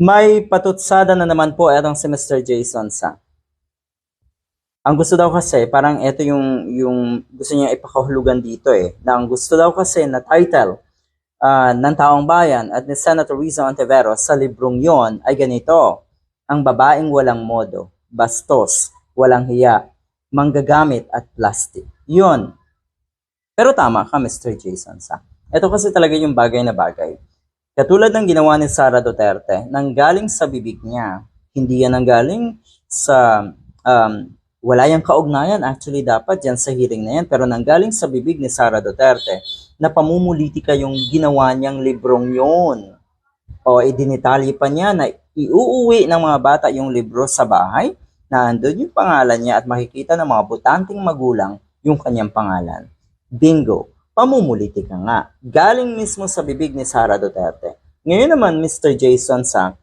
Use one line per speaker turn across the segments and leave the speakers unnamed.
May patutsada na naman po etong si Mr. Jason sa. Ang gusto daw kasi, parang ito yung, yung gusto niya ipakahulugan dito eh. Na ang gusto daw kasi na title ah, ng taong bayan at ni Senator Rizzo Ontiveros sa librong yon ay ganito. Ang babaeng walang modo, bastos, walang hiya, manggagamit at plastic. Yun. Pero tama ka, Mr. Jason sa. Ito kasi talaga yung bagay na bagay. Katulad ng ginawa ni Sara Duterte, nanggaling sa bibig niya. Hindi yan nanggaling sa, um, wala yung kaugnayan actually dapat yan sa hearing na yan, pero nanggaling sa bibig ni Sara Duterte na pamumulitika yung ginawa niyang librong yon. O idinitalye pa niya na iuuwi ng mga bata yung libro sa bahay, na andun yung pangalan niya at makikita ng mga butanting magulang yung kanyang pangalan. Bingo! Pamumulitika nga. Galing mismo sa bibig ni Sara Duterte. Ngayon naman, Mr. Jason sa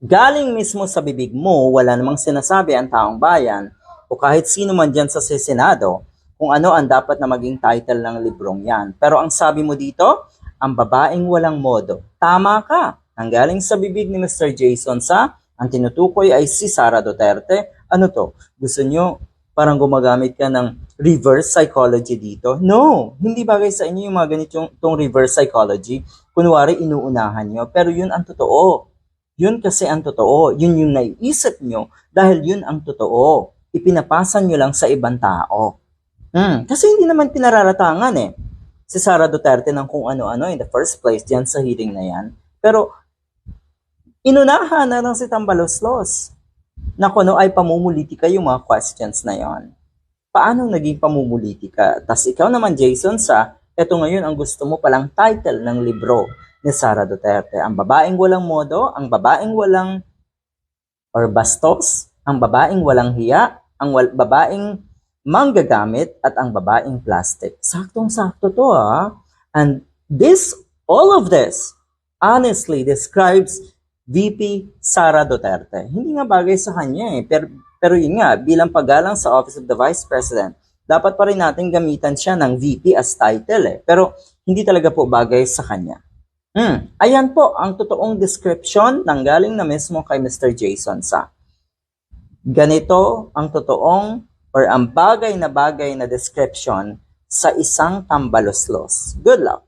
galing mismo sa bibig mo, wala namang sinasabi ang taong bayan o kahit sino man dyan sa Senado kung ano ang dapat na maging title ng librong yan. Pero ang sabi mo dito, ang babaeng walang modo. Tama ka. Ang galing sa bibig ni Mr. Jason sa ang tinutukoy ay si Sara Duterte. Ano to? Gusto nyo parang gumagamit ka ng reverse psychology dito. No, hindi bagay sa inyo yung mga ganitong tong reverse psychology. Kunwari, inuunahan nyo. Pero yun ang totoo. Yun kasi ang totoo. Yun yung naiisip nyo dahil yun ang totoo. Ipinapasan nyo lang sa ibang tao. Hmm, kasi hindi naman pinararatangan eh. Si Sara Duterte ng kung ano-ano in the first place diyan sa hearing na yan. Pero inunahan na lang si Tambaloslos na kuno ay pamumulitika yung mga questions na yon. Paano naging pamumulitika? Tas ikaw naman, Jason, sa eto ngayon ang gusto mo palang title ng libro ni Sara Duterte. Ang babaeng walang modo, ang babaeng walang or bastos, ang babaeng walang hiya, ang wal- babaeng manggagamit at ang babaeng plastic. Saktong-sakto to ah. And this, all of this, honestly describes VP Sara Duterte. Hindi nga bagay sa kanya eh. Pero, pero yun nga, bilang paggalang sa Office of the Vice President, dapat pa rin natin gamitan siya ng VP as title eh. Pero hindi talaga po bagay sa kanya. Hmm. Ayan po ang totoong description ng galing na mismo kay Mr. Jason Sa. Ganito ang totoong or ang bagay na bagay na description sa isang tambaloslos. Good luck!